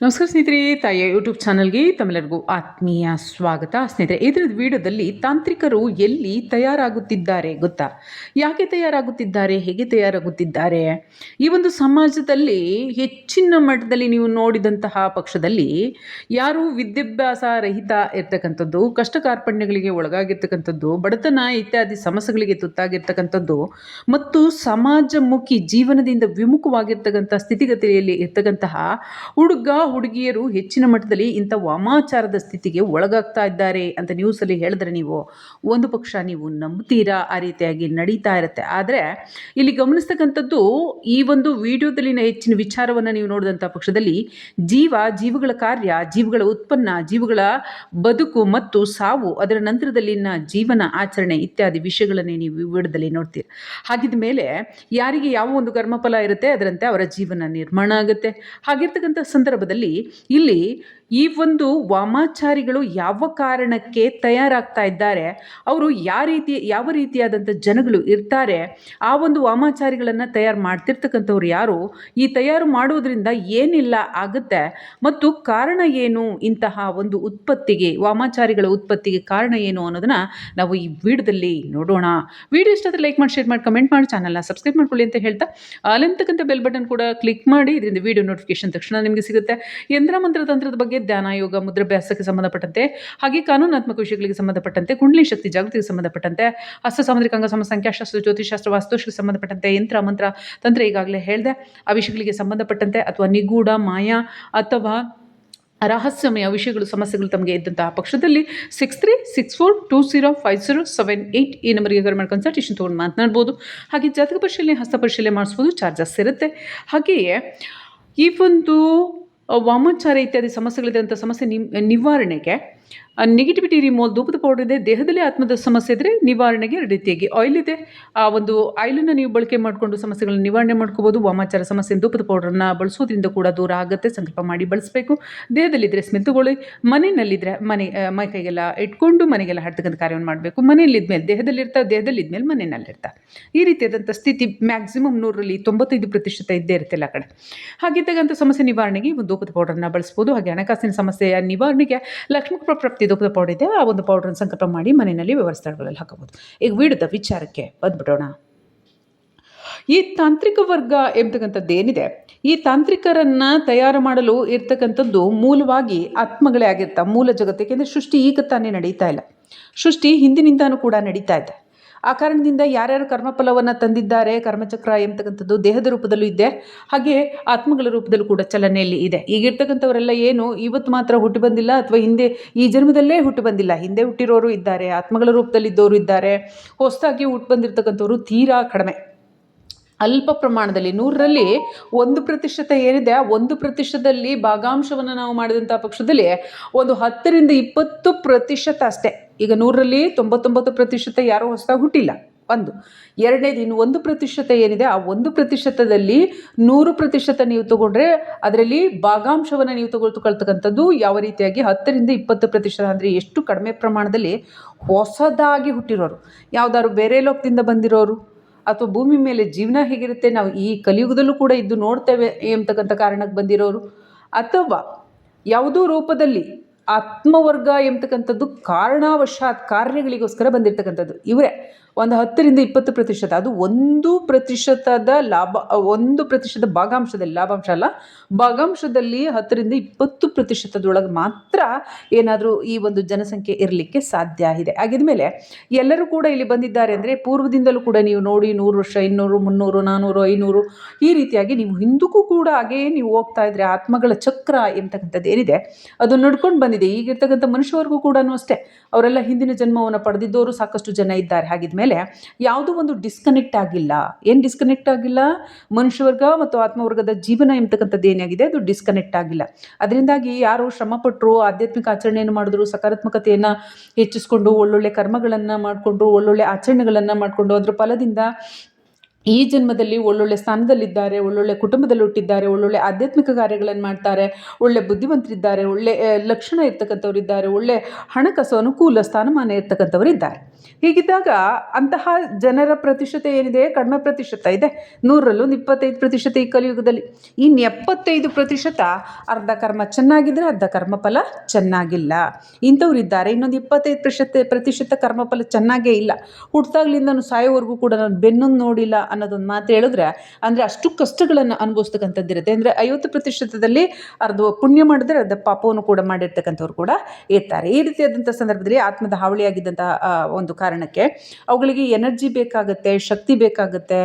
ನಮಸ್ಕಾರ ಸ್ನೇಹಿತರೆ, ತಾಯಿಯ ಯೂಟ್ಯೂಬ್ ಚಾನಲ್ಗೆ ತಮ್ಮೆಲ್ಲರಿಗೂ ಆತ್ಮೀಯ ಸ್ವಾಗತ. ಸ್ನೇಹಿತರೆ, ಇದರ ವಿಡಿಯೋದಲ್ಲಿ ತಾಂತ್ರಿಕರು ಎಲ್ಲಿ ತಯಾರಾಗುತ್ತಿದ್ದಾರೆ ಗೊತ್ತಾ? ಯಾಕೆ ತಯಾರಾಗುತ್ತಿದ್ದಾರೆ, ಹೇಗೆ ತಯಾರಾಗುತ್ತಿದ್ದಾರೆ? ಈ ಒಂದು ಸಮಾಜದಲ್ಲಿ ಹೆಚ್ಚಿನ ಮಟ್ಟದಲ್ಲಿ ನೀವು ನೋಡಿದಂತಹ ಪಕ್ಷದಲ್ಲಿ ಯಾರು ವಿದ್ಯಾಭ್ಯಾಸ ರಹಿತ ಇರ್ತಕ್ಕಂಥದ್ದು, ಕಷ್ಟ ಕಾರ್ಪಣ್ಯಗಳಿಗೆ ಒಳಗಾಗಿರ್ತಕ್ಕಂಥದ್ದು, ಬಡತನ ಇತ್ಯಾದಿ ಸಮಸ್ಯೆಗಳಿಗೆ ತುತ್ತಾಗಿರ್ತಕ್ಕಂಥದ್ದು, ಮತ್ತು ಸಮಾಜಮುಖಿ ಜೀವನದಿಂದ ವಿಮುಖವಾಗಿರ್ತಕ್ಕಂಥ ಸ್ಥಿತಿಗತಿಯಲ್ಲಿ ಇರ್ತಕ್ಕಂತಹ ಹುಡುಗ ಹುಡುಗಿಯರು ಹೆಚ್ಚಿನ ಮಟ್ಟದಲ್ಲಿ ಇಂಥ ವಾಮಾಚಾರದ ಸ್ಥಿತಿಗೆ ಒಳಗಾಗ್ತಾ ಇದ್ದಾರೆ ಅಂತ ನ್ಯೂಸಲ್ಲಿ ಹೇಳಿದ್ರೆ ನೀವು, ಒಂದು ಪಕ್ಷ ನೀವು ನಂಬ್ತೀರಾ? ಆ ರೀತಿಯಾಗಿ ನಡೀತಾ ಇರುತ್ತೆ. ಆದರೆ ಇಲ್ಲಿ ಗಮನಿಸ್ತಕ್ಕಂಥದ್ದು, ಈ ಒಂದು ವಿಡಿಯೋದಲ್ಲಿನ ಹೆಚ್ಚಿನ ವಿಚಾರವನ್ನು ನೀವು ನೋಡಿದಂಥ ಪಕ್ಷದಲ್ಲಿ ಜೀವ, ಜೀವಗಳ ಕಾರ್ಯ, ಜೀವಗಳ ಉತ್ಪನ್ನ, ಜೀವಗಳ ಬದುಕು ಮತ್ತು ಸಾವು, ಅದರ ನಂತರದಲ್ಲಿನ ಜೀವನ ಆಚರಣೆ ಇತ್ಯಾದಿ ವಿಷಯಗಳನ್ನೇ ನೀವು ವಿಡಿಯೋದಲ್ಲಿ ನೋಡ್ತೀರಿ. ಹಾಗಿದ ಮೇಲೆ ಯಾರಿಗೆ ಯಾವ ಒಂದು ಕರ್ಮಫಲ ಇರುತ್ತೆ, ಅದರಂತೆ ಅವರ ಜೀವನ ನಿರ್ಮಾಣ ಆಗುತ್ತೆ. ಹಾಗಿರ್ತಕ್ಕಂಥ ಸಂದರ್ಭದಲ್ಲಿ ಇಲ್ಲಿ ಈ ಒಂದು ವಾಮಾಚಾರಿಗಳು ಯಾವ ಕಾರಣಕ್ಕೆ ತಯಾರಾಗ್ತಾ ಇದ್ದಾರೆ, ಅವರು ಯಾವ ರೀತಿ, ಯಾವ ರೀತಿಯಾದಂಥ ಜನಗಳು ಇರ್ತಾರೆ, ಆ ಒಂದು ವಾಮಾಚಾರಿಗಳನ್ನು ತಯಾರು ಮಾಡ್ತಿರ್ತಕ್ಕಂಥವ್ರು ಯಾರು, ಈ ತಯಾರು ಮಾಡೋದ್ರಿಂದ ಏನಿಲ್ಲ ಆಗುತ್ತೆ, ಮತ್ತು ಕಾರಣ ಏನು, ಇಂತಹ ಒಂದು ಉತ್ಪತ್ತಿಗೆ, ವಾಮಾಚಾರಿಗಳ ಉತ್ಪತ್ತಿಗೆ ಕಾರಣ ಏನು ಅನ್ನೋದನ್ನ ನಾವು ಈ ವಿಡಿಯೋದಲ್ಲಿ ನೋಡೋಣ. ವಿಡಿಯೋ ಇಷ್ಟ ಲೈಕ್ ಮಾಡಿ, ಶೇರ್ ಮಾಡಿ, ಕಮೆಂಟ್ ಮಾಡಿ, ಚಾನಲ್ನ ಸಬ್ಸ್ಕ್ರೈಬ್ ಮಾಡ್ಕೊಳ್ಳಿ ಅಂತ ಹೇಳ್ತಾ ಅಲ್ಲಿರ್ತಕ್ಕಂಥ ಬೆಲ್ ಬಟನ್ ಕೂಡ ಕ್ಲಿಕ್ ಮಾಡಿ, ಇದರಿಂದ ವಿಡಿಯೋ ನೋಟಿಫಿಕೇಶನ್ ತಕ್ಷಣ ನಿಮಗೆ ಸಿಗುತ್ತೆ. ಯಂತ್ರ, ಮಂತ್ರ, ತಂತ್ರದ ಬಗ್ಗೆ ಧ್ಯಾನ, ಯೋಗ ಮುದ್ರಾಭ್ಯಾಸಕ್ಕೆ ಸಂಬಂಧಪಟ್ಟಂತೆ, ಹಾಗೆ ಕಾನೂನಾತ್ಮಕ ವಿಷಯಗಳಿಗೆ ಸಂಬಂಧಪಟ್ಟಂತೆ, ಕುಂಡಲಿ ಶಕ್ತಿ ಜಾಗೃತಿಗೆ ಸಂಬಂಧಪಟ್ಟಂತೆ, ಹಸ್ತ ಸಾಮುದ್ರಿಕ ಅಂಗ ಸಮ ಸಂಖ್ಯಾಶಾಸ್ತ್ರ ಜ್ಯೋತಿಷಾಸ್ತ್ರ ವಾಸ್ತುಶಕ್ಕೆ ಸಂಬಂಧಪಟ್ಟಂತೆ, ಯಂತ್ರ, ಮಂತ್ರ, ತಂತ್ರ ಈಗಾಗಲೇ ಹೇಳಿದೆ. ಆ ವಿಷಯಗಳಿಗೆ ಸಂಬಂಧಪಟ್ಟಂತೆ ಅಥವಾ ನಿಗೂಢ, ಮಾಯಾ ಅಥವಾ ರಹಸ್ಯಮಯ ವಿಷಯಗಳು, ಸಮಸ್ಯೆಗಳು ತಮಗೆ ಇದ್ದಂತಹ ಪಕ್ಷದಲ್ಲಿ six three six four two zero five zero seven eight ಈ ನಂಬರ್ಗೆ ಮಾಡಿ ಕನ್ಸಲ್ಟೇಷನ್ ತೊಗೊಂಡು ಮಾತನಾಡ್ಬೋದು. ಹಾಗೆ ಜಾತಕ ಪರಿಶೀಲನೆ, ಹಸ್ತ ಪರಿಶೀಲನೆ ಮಾಡಿಸ್ಬೋದು ಚಾರ್ಜಸ್ ಇರುತ್ತೆ. ಹಾಗೆಯೇ ಈ ಒಂದು ವಾಮಾಚಾರ ಇತ್ಯಾದಿ ಸಮಸ್ಯೆಗಳಿದ್ದಂಥ ಸಮಸ್ಯೆ ನಿಮ್ ನಿವಾರಣೆಗೆ ನೆಗೆಟಿವಿಟಿ ರಿಮೋಲ್ ಧೂಪದ ಪೌಡರ್ ಇದೆ, ದೇಹದಲ್ಲಿ ಆತ್ಮದ ಸಮಸ್ಯೆ ಇದ್ದರೆ ನಿವಾರಣೆಗೆ ರೀತಿಯಾಗಿ ಆಯಿಲ್ ಇದೆ. ಆ ಒಂದು ಆಯಿಲನ್ನು ನೀವು ಬಳಕೆ ಮಾಡಿಕೊಂಡು ಸಮಸ್ಯೆಗಳನ್ನು ನಿವಾರಣೆ ಮಾಡ್ಕೋಬೋದು. ವಾಮಾಚಾರ ಸಮಸ್ಯೆ ಧೂಪದ ಪೌಡರನ್ನು ಬಳಸೋದ್ರಿಂದ ಕೂಡ ದೂರ ಆಗುತ್ತೆ, ಸಂಕಲ್ಪ ಮಾಡಿ ಬಳಸಬೇಕು. ದೇಹದಲ್ಲಿದ್ದರೆ ಸ್ಮೆಲ್ ತಗೊಳ್ಳಿ. ಮನೆಯಲ್ಲಿದ್ದರೆ ಮನೆ ಮೈ ಕೈಗೆಲ್ಲ ಇಟ್ಕೊಂಡು ಮನೆಗೆಲ್ಲ ಹಡ್ತಕ್ಕಂಥ ಕಾರ್ಯವನ್ನು ಮಾಡಬೇಕು. ಮನೆಯಲ್ಲಿದ್ಮೇಲೆ ದೇಹದಲ್ಲಿರ್ತಾ ದೇಹದಲ್ಲಿದ್ಮೇಲೆ ಮನೆಯಲ್ಲಿರ್ತಾ ಈ ರೀತಿಯಾದಂಥ ಸ್ಥಿತಿ ಮ್ಯಾಕ್ಸಿಮಮ್ ನೂರರಲ್ಲಿ ತೊಂಬತ್ತೈದು ಪ್ರತಿಶತ ಇದ್ದೇ ಇರುತ್ತೆ ಎಲ್ಲ ಕಡೆ. ಹಾಗಿದ್ದಾಗಂಥ ಸಮಸ್ಯೆ ನಿವಾರಣೆಗೆ ಒಂದು ಧೂಪದ ಪೌಡರ್ನ ಬಳಸ್ಬೋದು. ಹಾಗೆ ಹಣಕಾಸಿನ ಸಮಸ್ಯೆಯ ನಿವಾರಣೆಗೆ ಲಕ್ಷ್ಮೀ ಪ್ರಾಪ್ತಿ ಧೂಪದ ಪೌಡರ್ ಇದೆ, ಆ ಒಂದು ಪೌಡ್ರನ್ನ ಸಂಕಲ್ಪ ಮಾಡಿ ಮನೆಯಲ್ಲಿ ವ್ಯವಸ್ಥೆಗಳಲ್ಲಿ ಹಾಕಬಹುದು. ಈಗ ವೀಡದ ವಿಚಾರಕ್ಕೆ ಬಂದ್ಬಿಡೋಣ. ಈ ತಾಂತ್ರಿಕ ವರ್ಗ ಎಂಬತಕ್ಕಂಥದ್ದು ಏನಿದೆ? ಈ ತಾಂತ್ರಿಕರನ್ನು ತಯಾರು ಮಾಡಲು ಇರ್ತಕ್ಕಂಥದ್ದು ಮೂಲವಾಗಿ ಆತ್ಮಗಳೇ ಆಗಿರ್ತಾವೆ ಮೂಲ ಜಗತ್ತು ಏಕೆಂದರೆ ಸೃಷ್ಟಿ ಈಗ ತಾನೇ ನಡೀತಾ ಇಲ್ಲ. ಸೃಷ್ಟಿ ಹಿಂದಿನಿಂದಾನೂ ಕೂಡ ನಡೀತಾ ಇದೆ. ಆ ಕಾರಣದಿಂದ ಯಾರ್ಯಾರು ಕರ್ಮಫಲವನ್ನು ತಂದಿದ್ದಾರೆ, ಕರ್ಮಚಕ್ರ ಎಂಬತಕ್ಕಂಥದ್ದು ದೇಹದ ರೂಪದಲ್ಲೂ ಇದೆ, ಹಾಗೆ ಆತ್ಮಗಳ ರೂಪದಲ್ಲೂ ಕೂಡ ಚಲನೆಯಲ್ಲಿ ಇದೆ. ಈಗಿರ್ತಕ್ಕಂಥವರೆಲ್ಲ ಏನು, ಇವತ್ತು ಮಾತ್ರ ಹುಟ್ಟು ಬಂದಿಲ್ಲ ಅಥವಾ ಹಿಂದೆ, ಈ ಜನ್ಮದಲ್ಲೇ ಹುಟ್ಟು ಬಂದಿಲ್ಲ. ಹಿಂದೆ ಹುಟ್ಟಿರೋರು ಇದ್ದಾರೆ, ಆತ್ಮಗಳ ರೂಪದಲ್ಲಿದ್ದವರು ಇದ್ದಾರೆ, ಹೊಸದಾಗಿ ಹುಟ್ಟು ಬಂದಿರತಕ್ಕಂಥವ್ರು ತೀರಾ ಕಡಿಮೆ. ಅಲ್ಪ ಪ್ರಮಾಣದಲ್ಲಿ, ನೂರರಲ್ಲಿ ಒಂದು ಪ್ರತಿಶತ ಏನಿದೆ ಆ ಒಂದು ಪ್ರತಿಶತದಲ್ಲಿ ಭಾಗಾಂಶವನ್ನು ನಾವು ಮಾಡಿದಂಥ ಪಕ್ಷದಲ್ಲಿ ಒಂದು ಹತ್ತರಿಂದ ಇಪ್ಪತ್ತು ಪ್ರತಿಶತ ಅಷ್ಟೇ. ಈಗ ನೂರರಲ್ಲಿ ತೊಂಬತ್ತೊಂಬತ್ತು ಪ್ರತಿಶತ ಯಾರೂ ಹೊಸದಾಗಿ ಹುಟ್ಟಿಲ್ಲ. ಒಂದು. ಎರಡನೇದು ಇನ್ನು ಒಂದು ಪ್ರತಿಶತ ಏನಿದೆ, ಆ ಒಂದು ಪ್ರತಿಶತದಲ್ಲಿ ನೂರು ಪ್ರತಿಶತ ನೀವು ತಗೊಂಡ್ರೆ ಅದರಲ್ಲಿ ಭಾಗಾಂಶವನ್ನು ನೀವು ತಗೊಳ್ತಕ್ಕಂಥದ್ದು ಯಾವ ರೀತಿಯಾಗಿ, ಹತ್ತರಿಂದ ಇಪ್ಪತ್ತು ಪ್ರತಿಶತ ಅಂದರೆ ಎಷ್ಟು ಕಡಿಮೆ ಪ್ರಮಾಣದಲ್ಲಿ ಹೊಸದಾಗಿ ಹುಟ್ಟಿರೋರು. ಯಾವುದಾದ್ರು ಬೇರೆ ಲೋಕದಿಂದ ಬಂದಿರೋರು. ಅಥವಾ ಭೂಮಿ ಮೇಲೆ ಜೀವನ ಹೇಗಿರುತ್ತೆ, ನಾವು ಈ ಕಲಿಯುಗದಲ್ಲೂ ಕೂಡ ಇದ್ದು ನೋಡ್ತೇವೆ ಎಂಬತಕ್ಕಂಥ ಕಾರಣಕ್ಕೆ ಬಂದಿರೋರು. ಅಥವಾ ಯಾವುದೋ ರೂಪದಲ್ಲಿ ಆತ್ಮವರ್ಗ ಎಂಬತಕ್ಕಂಥದ್ದು ಕಾರಣವಶಾತ್ ಕಾರ್ಯಗಳಿಗೋಸ್ಕರ ಬಂದಿರತಕ್ಕಂಥದ್ದು. ಇವರೇ ಒಂದು ಹತ್ತರಿಂದ ಇಪ್ಪತ್ತು ಪ್ರತಿಶತ. ಅದು ಒಂದು ಪ್ರತಿಶತದ ಲಾಭ, ಒಂದು ಪ್ರತಿಶತ ಭಾಗಾಂಶದಲ್ಲಿ, ಲಾಭಾಂಶ ಅಲ್ಲ, ಭಾಗಾಂಶದಲ್ಲಿ ಹತ್ತರಿಂದ ಇಪ್ಪತ್ತು ಪ್ರತಿಶತದೊಳಗೆ ಮಾತ್ರ ಏನಾದರೂ ಈ ಒಂದು ಜನಸಂಖ್ಯೆ ಇರಲಿಕ್ಕೆ ಸಾಧ್ಯ ಇದೆ ಹಾಗಿದ್ಮೇಲೆ ಎಲ್ಲರೂ ಕೂಡ ಇಲ್ಲಿ ಬಂದಿದ್ದಾರೆ ಅಂದರೆ ಪೂರ್ವದಿಂದಲೂ ಕೂಡ ನೀವು ನೋಡಿ ನೂರು ವರ್ಷ, ಇನ್ನೂರು, ಮುನ್ನೂರು ನಾನ್ನೂರು ಐನೂರು ಈ ರೀತಿಯಾಗಿ ನೀವು ಹಿಂದಕ್ಕೂ ಕೂಡ ಹಾಗೇ ನೀವು ಹೋಗ್ತಾ ಇದ್ರೆ ಆತ್ಮಗಳ ಚಕ್ರ ಎಂತಕ್ಕಂಥದ್ದು ಏನಿದೆ, ಅದು ನಡ್ಕೊಂಡು ಬಂದಿದೆ. ಈಗಿರ್ತಕ್ಕಂಥ ಮನುಷ್ಯವರೆಗೂ ಕೂಡ ಅಷ್ಟೇ. ಅವರೆಲ್ಲ ಹಿಂದಿನ ಜನ್ಮವನ್ನು ಪಡೆದಿದ್ದವರು ಸಾಕಷ್ಟು ಜನ ಇದ್ದಾರೆ. ಹಾಗಿದ್ಮೇಲೆ ಯಾವುದೂ ಒಂದು ಡಿಸ್ಕನೆಕ್ಟ್ ಆಗಿಲ್ಲ. ಏನು ಡಿಸ್ಕನೆಕ್ಟ್ ಆಗಿಲ್ಲ? ಮನುಷ್ಯವರ್ಗ ಮತ್ತು ಆತ್ಮವರ್ಗದ ಜೀವನ ಎಂಬತಕ್ಕಂಥದ್ದು ಏನಾಗಿದೆ? ಅದು ಡಿಸ್ಕನೆಕ್ಟ್ ಆಗಿಲ್ಲ. ಅದರಿಂದಾಗಿ ಯಾರು ಶ್ರಮಪಟ್ಟರು ಆಧ್ಯಾತ್ಮಿಕ ಆಚರಣೆಯನ್ನು ಮಾಡಿದ್ರು, ಸಕಾರಾತ್ಮಕತೆಯನ್ನು ಹೆಚ್ಚಿಸ್ಕೊಂಡು, ಒಳ್ಳೊಳ್ಳೆ ಕರ್ಮಗಳನ್ನು ಮಾಡಿಕೊಂಡು, ಒಳ್ಳೊಳ್ಳೆ ಆಚರಣೆಗಳನ್ನು ಮಾಡಿಕೊಂಡು, ಅದರ ಫಲದಿಂದ ಈ ಜನ್ಮದಲ್ಲಿ ಒಳ್ಳೊಳ್ಳೆ ಸ್ಥಾನದಲ್ಲಿದ್ದಾರೆ, ಒಳ್ಳೊಳ್ಳೆ ಕುಟುಂಬದಲ್ಲಿ ಹುಟ್ಟಿದ್ದಾರೆ, ಒಳ್ಳೊಳ್ಳೆ ಆಧ್ಯಾತ್ಮಿಕ ಕಾರ್ಯಗಳನ್ನು ಮಾಡ್ತಾರೆ, ಒಳ್ಳೆ ಬುದ್ಧಿವಂತರಿದ್ದಾರೆ, ಒಳ್ಳೆ ಲಕ್ಷಣ ಇರ್ತಕ್ಕಂಥವ್ರು ಇದ್ದಾರೆ ಒಳ್ಳೆ ಹಣಕಾಸು ಅನುಕೂಲ ಸ್ಥಾನಮಾನ ಇರ್ತಕ್ಕಂಥವ್ರು ಇದ್ದಾರೆ ಹೀಗಿದ್ದಾಗ ಅಂತಹ ಜನರ ಪ್ರತಿಶತ ಏನಿದೆ? ಕಡಿಮೆ ಪ್ರತಿಶತ ಇದೆ. ನೂರರಲ್ಲಿ ಒಂದು ಇಪ್ಪತ್ತೈದು ಪ್ರತಿಶತ ಈ ಕಲಿಯುಗದಲ್ಲಿ. ಇನ್ನು ಎಪ್ಪತ್ತೈದು ಪ್ರತಿಶತ ಅರ್ಧ ಕರ್ಮ ಚೆನ್ನಾಗಿದ್ದರೆ ಅರ್ಧ ಕರ್ಮಫಲ ಚೆನ್ನಾಗಿಲ್ಲ. ಇಂಥವ್ರು ಇದ್ದಾರೆ. ಇನ್ನೊಂದು ಇಪ್ಪತ್ತೈದು ಪ್ರತಿಶತ ಪ್ರತಿಶತ ಕರ್ಮಫಲ ಚೆನ್ನಾಗೇ ಇಲ್ಲ. ಹುಟ್ಟಾಗ್ಲಿಂದನೂ ಸಾಯೋವರೆಗೂ ಕೂಡ ನಾನು ಬೆನ್ನೊಂದು ನೋಡಿಲ್ಲ ಅನ್ನೋದೊಂದು ಮಾತು ಹೇಳಿದ್ರೆ ಅಂದರೆ ಅಷ್ಟು ಕಷ್ಟಗಳನ್ನು ಅನುಭವಿಸ್ತಕ್ಕಂಥದ್ದಿರುತ್ತೆ ಅಂದರೆ ಐವತ್ತು ಪ್ರತಿಶತದಲ್ಲಿ ಅರ್ಧ ಪುಣ್ಯ ಮಾಡಿದ್ರೆ ಅರ್ಧ ಪಾಪವನ್ನು ಕೂಡ ಮಾಡಿರ್ತಕ್ಕಂಥವ್ರು ಕೂಡ ಇರ್ತಾರೆ. ಈ ರೀತಿಯಾದಂಥ ಸಂದರ್ಭದಲ್ಲಿ ಆತ್ಮದ ಹಾವಳಿಯಾಗಿದ್ದಂತಹ ಆ, ಒಂದು ಕಾರಣಕ್ಕೆ ಅವುಗಳಿಗೆ ಎನರ್ಜಿ ಬೇಕಾಗುತ್ತೆ, ಶಕ್ತಿ ಬೇಕಾಗುತ್ತೆ.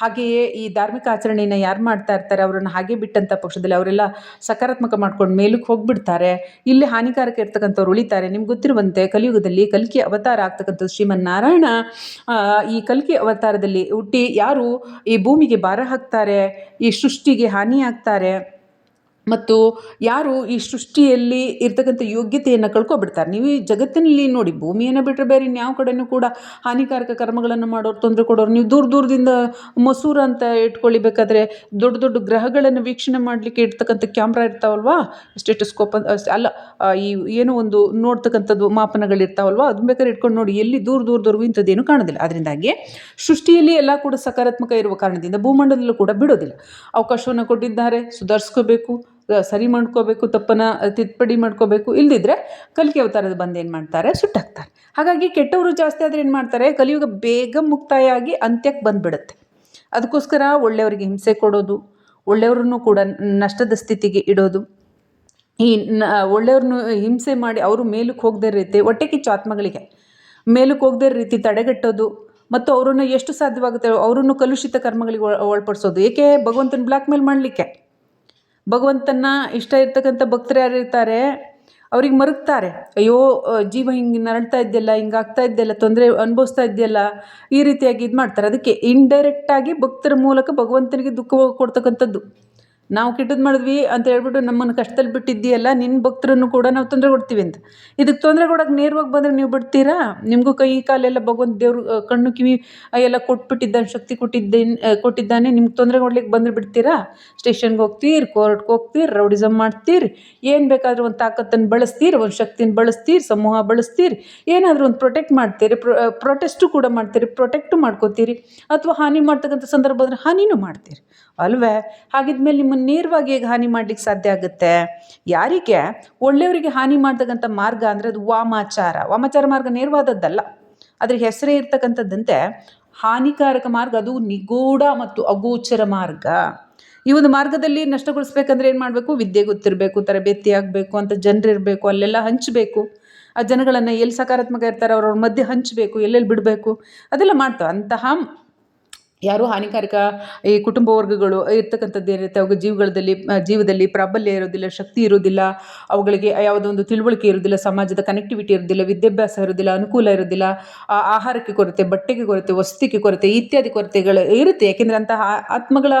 ಹಾಗೆಯೇ ಈ ಧಾರ್ಮಿಕ ಆಚರಣೆಯನ್ನು ಯಾರು ಮಾಡ್ತಾ ಇರ್ತಾರೆ, ಅವರನ್ನು ಹಾಗೆ ಬಿಟ್ಟಂಥ ಪಕ್ಷದಲ್ಲಿ ಅವರೆಲ್ಲ ಸಕಾರಾತ್ಮಕ ಮಾಡ್ಕೊಂಡು ಮೇಲಕ್ಕೆ ಹೋಗಿಬಿಡ್ತಾರೆ. ಇಲ್ಲಿ ಹಾನಿಕಾರಕ ಇರ್ತಕ್ಕಂಥವ್ರು ಉಳಿತಾರೆ. ನಿಮ್ಗೆ ಗೊತ್ತಿರುವಂತೆ ಕಲಿಯುಗದಲ್ಲಿ ಕಲ್ಕಿ ಅವತಾರ ಆಗ್ತಕ್ಕಂಥ ಶ್ರೀಮನ್ನಾರಾಯಣ. ಈ ಕಲ್ಕಿ ಅವತಾರದಲ್ಲಿ ಹುಟ್ಟಿ ಯಾರು ಈ ಭೂಮಿಗೆ ಭಾರ ಹಾಕ್ತಾರೆ, ಈ ಸೃಷ್ಟಿಗೆ ಹಾನಿ ಆಗ್ತಾರೆ. ಮತ್ತು ಯಾರು ಈ ಸೃಷ್ಟಿಯಲ್ಲಿ ಇರ್ತಕ್ಕಂಥ ಯೋಗ್ಯತೆಯನ್ನು ಕಳ್ಕೊಬಿಡ್ತಾರೆ. ನೀವು ಈ ಜಗತ್ತಿನಲ್ಲಿ ನೋಡಿ, ಭೂಮಿಯನ್ನು ಬಿಟ್ಟರೆ ಬೇರೆ ಇನ್ಯಾವ ಕಡೆಯೂ ಕೂಡ ಹಾನಿಕಾರಕ ಕರ್ಮಗಳನ್ನು ಮಾಡೋರು ತೊಂದರೆ ಕೊಡೋರು, ನೀವು ದೂರ ದೂರದಿಂದ ಮಸೂರ ಅಂತ ಇಟ್ಕೊಳ್ಳಿ ಬೇಕಾದರೆ ದೊಡ್ಡ ದೊಡ್ಡ ಗ್ರಹಗಳನ್ನು ವೀಕ್ಷಣೆ ಮಾಡಲಿಕ್ಕೆ ಇಡ್ತಕ್ಕಂಥ ಕ್ಯಾಮ್ರಾ ಇರ್ತಾವಲ್ವಾ? ಸ್ಟೇಟಸ್ಕೋಪ್ ಅಲ್ಲ ಈ ಏನೋ ಒಂದು ನೋಡ್ತಕ್ಕಂಥದ್ದು ಮಾಪನಗಳಿರ್ತಾವಲ್ವಾ ಅದನ್ನ ಬೇಕಾದ್ರೆ ಇಟ್ಕೊಂಡು ನೋಡಿ, ಎಲ್ಲಿ ದೂರ ದೂರದವರೆಗೂ ಇಂಥದ್ದೇನು ಕಾಣೋದಿಲ್ಲ. ಅದರಿಂದಾಗಿ ಸೃಷ್ಟಿಯಲ್ಲಿ ಎಲ್ಲ ಕೂಡ ಸಕಾರಾತ್ಮಕ ಇರುವ ಕಾರಣದಿಂದ ಭೂಮಂಡಲದಲ್ಲೂ ಕೂಡ ಬಿಡೋದಿಲ್ಲ. ಅವಕಾಶವನ್ನು ಕೊಟ್ಟಿದ್ದಾರೆ, ಸುಧಾರಿಸ್ಕೋಬೇಕು. ಸರಿ ಮಾಡ್ಕೋಬೇಕು, ತಪ್ಪನ್ನು ತಿದ್ದುಪಡಿ ಮಾಡ್ಕೋಬೇಕು, ಇಲ್ದಿದ್ರೆ ಕಲಿಕೆ ಅವತಾರದ ಬಂದು ಏನು ಮಾಡ್ತಾರೆ? ಸುಟ್ಟಾಕ್ತಾರೆ. ಹಾಗಾಗಿ ಕೆಟ್ಟವರು ಜಾಸ್ತಿ ಆದರೆ ಏನು ಮಾಡ್ತಾರೆ? ಕಲಿಯುಗ ಬೇಗ ಮುಕ್ತಾಯ ಆಗಿ ಅಂತ್ಯಕ್ಕೆ ಬಂದುಬಿಡುತ್ತೆ. ಅದಕ್ಕೋಸ್ಕರ ಒಳ್ಳೆಯವರಿಗೆ ಹಿಂಸೆ ಕೊಡೋದು, ಒಳ್ಳೆಯವ್ರನ್ನು ಕೂಡ ನಷ್ಟದ ಸ್ಥಿತಿಗೆ ಇಡೋದು. ಈ ನ, ಒಳ್ಳೆಯವ್ರನ್ನು ಹಿಂಸೆ ಮಾಡಿ ಅವರು ಮೇಲಕ್ಕೆ ಹೋಗದೇ ರೀತಿ ಹೊಟ್ಟೆ ಕಿಚ್ಚು ಆತ್ಮಗಳಿಗೆ ಮೇಲಕ್ಕೆ ಹೋಗದೇ ರೀತಿ ತಡೆಗಟ್ಟೋದು, ಮತ್ತು ಅವರನ್ನು ಎಷ್ಟು ಸಾಧ್ಯವಾಗುತ್ತೆ? ಅವರನ್ನು ಕಲುಷಿತ ಕರ್ಮಗಳಿಗೆ ಒಳ, ಒಳಪಡಿಸೋದು. ಏಕೆ ಭಗವಂತನ ಬ್ಲ್ಯಾಕ್ ಮೇಲ್ ಮಾಡಲಿಕ್ಕೆ? ಭಗವಂತನ ಇಷ್ಟ ಇರ್ತಕ್ಕಂಥ ಭಕ್ತರು ಯಾರು ಇರ್ತಾರೆ? ಅವ್ರಿಗೆ ಮರುಗ್ತಾರೆ. ಅಯ್ಯೋ ಜೀವ ಹಿಂಗೆ ನರಳ್ತಾ ಇದೆಯಲ್ಲ, ಹಿಂಗೆ ಆಗ್ತಾ ಇದೆಯಲ್ಲ, ತೊಂದರೆ ಅನುಭವಿಸ್ತಾ ಇದೆಯಲ್ಲ, ಈ ರೀತಿಯಾಗಿ ಇದು ಮಾಡ್ತಾರೆ ಅದಕ್ಕೆ ಇಂಡೈರೆಕ್ಟಾಗಿ ಭಕ್ತರ ಮೂಲಕ ಭಗವಂತನಿಗೆ ದುಃಖ ಕೊಡ್ತಕ್ಕಂಥದ್ದು. ನಾವು ಕೆಟ್ಟದ್ದು ಮಾಡಿದ್ವಿ ಅಂತ ಹೇಳ್ಬಿಟ್ಟು ನಮ್ಮನ್ನು ಕಷ್ಟದಲ್ಲಿ ಬಿಟ್ಟಿದ್ದೀಯಲ್ಲ ನಿನ್ನ ಭಕ್ತರನ್ನು ಕೂಡ ನಾವು ತೊಂದರೆ ಕೊಡ್ತೀವಿ ಅಂತ. ಇದಕ್ಕೆ ತೊಂದರೆ ಕೊಡೋಕೆ ನೇರವಾಗಿ ಬಂದರೆ ನೀವು ಬಿಡ್ತೀರಾ? ನಿಮಗೂ ಕೈ ಕಾಲೆಲ್ಲ ಭಗವಂತ ದೇವ್ರು ಕಣ್ಣು ಕಿವಿ ಎಲ್ಲ ಕೊಟ್ಬಿಟ್ಟಿದ್ದಾನೆ, ಶಕ್ತಿ ಕೊಟ್ಟಿದ್ದೇನೆ ಕೊಟ್ಟಿದ್ದಾನೆ, ನಿಮ್ಗೆ ತೊಂದರೆ ಕೊಡ್ಲಿಕ್ಕೆ ಬಂದರೆ ಬಿಡ್ತೀರಾ? ಸ್ಟೇಷನ್ಗೆ ಹೋಗ್ತೀರಿ, ಕೋರ್ಟ್ಗೆ ಹೋಗ್ತೀರಿ, ರೌಡಿಸಮ್ ಮಾಡ್ತೀರಿ, ಏನು ಬೇಕಾದರೂ ಒಂದು ತಾಕತ್ತನ್ನು ಬಳಸ್ತೀರಿ, ಒಂದು ಶಕ್ತಿನ ಬಳಸ್ತೀರಿ, ಸಮೂಹ ಬಳಸ್ತೀರಿ, ಏನಾದರೂ ಒಂದು ಪ್ರೊಟೆಕ್ಟ್ ಮಾಡ್ತೀರಿ, ಪ್ರೊ ಪ್ರೊಟೆಸ್ಟು ಕೂಡ ಮಾಡ್ತೀರಿ ಪ್ರೊಟೆಕ್ಟು ಮಾಡ್ಕೋತೀರಿ, ಅಥವಾ ಹಾನಿ ಮಾಡ್ತಕ್ಕಂಥ ಸಂದರ್ಭ ಆದರೆ ಹಾನಿನೂ ಮಾಡ್ತೀರಿ. ಅಲ್ವೇ? ಹಾಗಿದ್ಮೇಲೆ ನಿಮ್ಮನ್ನು ನೇರವಾಗಿ ಹೇಗೆ ಹಾನಿ ಮಾಡ್ಲಿಕ್ಕೆ ಸಾಧ್ಯ ಆಗುತ್ತೆ? ಯಾರಿಗೆ? ಒಳ್ಳೆಯವರಿಗೆ ಹಾನಿ ಮಾಡ್ತಕ್ಕಂಥ ಮಾರ್ಗ ಅಂದರೆ ಅದು ವಾಮಾಚಾರ. ವಾಮಾಚಾರ ಮಾರ್ಗ ನೇರವಾದದ್ದಲ್ಲ. ಅದ್ರ ಹೆಸರೇ ಇರ್ತಕ್ಕಂಥದ್ದಂತೆ ಹಾನಿಕಾರಕ ಮಾರ್ಗ ಅದು ನಿಗೂಢ ಮತ್ತು ಅಗೋಚರ ಮಾರ್ಗ. ಈ ಒಂದು ಮಾರ್ಗದಲ್ಲಿ ನಷ್ಟಗೊಳಿಸ್ಬೇಕಂದ್ರೆ ಏನು ಮಾಡಬೇಕು? ವಿದ್ಯೆ ಗೊತ್ತಿರಬೇಕು, ತರಬೇತಿ ಆಗಬೇಕು, ಅಂತ ಜನರಿರಬೇಕು, ಅಲ್ಲೆಲ್ಲ ಹಂಚಬೇಕು. ಆ ಜನಗಳನ್ನು ಎಲ್ಲಿ ಸಕಾರಾತ್ಮಕ ಇರ್ತಾರೆ ಅವ್ರವ್ರ ಮಧ್ಯೆ ಹಂಚಬೇಕು, ಎಲ್ಲೆಲ್ಲಿ ಬಿಡಬೇಕು, ಅದೆಲ್ಲ ಮಾಡ್ತಾವೆ. ಅಂತಹ ಯಾರು ಹಾನಿಕಾರಕ ಈ ಕುಟುಂಬ ವರ್ಗಗಳು ಇರ್ತಕ್ಕಂಥದ್ದು ಏನಿರುತ್ತೆ, ಅವಾಗ ಜೀವಗಳಲ್ಲಿ ಜೀವದಲ್ಲಿ ಪ್ರಾಬಲ್ಯ ಇರೋದಿಲ್ಲ ಶಕ್ತಿ ಇರೋದಿಲ್ಲ ಅವುಗಳಿಗೆ ಯಾವುದೋ ಒಂದು ತಿಳುವಳಿಕೆ ಇರೋದಿಲ್ಲ ಸಮಾಜದ ಕನೆಕ್ಟಿವಿಟಿ ಇರೋದಿಲ್ಲ ವಿದ್ಯಾಭ್ಯಾಸ ಇರೋದಿಲ್ಲ ಅನುಕೂಲ ಇರೋದಿಲ್ಲ ಆಹಾರಕ್ಕೆ ಕೊರತೆ, ಬಟ್ಟೆಗೆ ಕೊರತೆ ವಸತಿಗೆ ಕೊರತೆ, ಇತ್ಯಾದಿ ಕೊರತೆಗಳು ಇರುತ್ತೆ. ಯಾಕೆಂದರೆ ಅಂತಹ ಆತ್ಮಗಳ,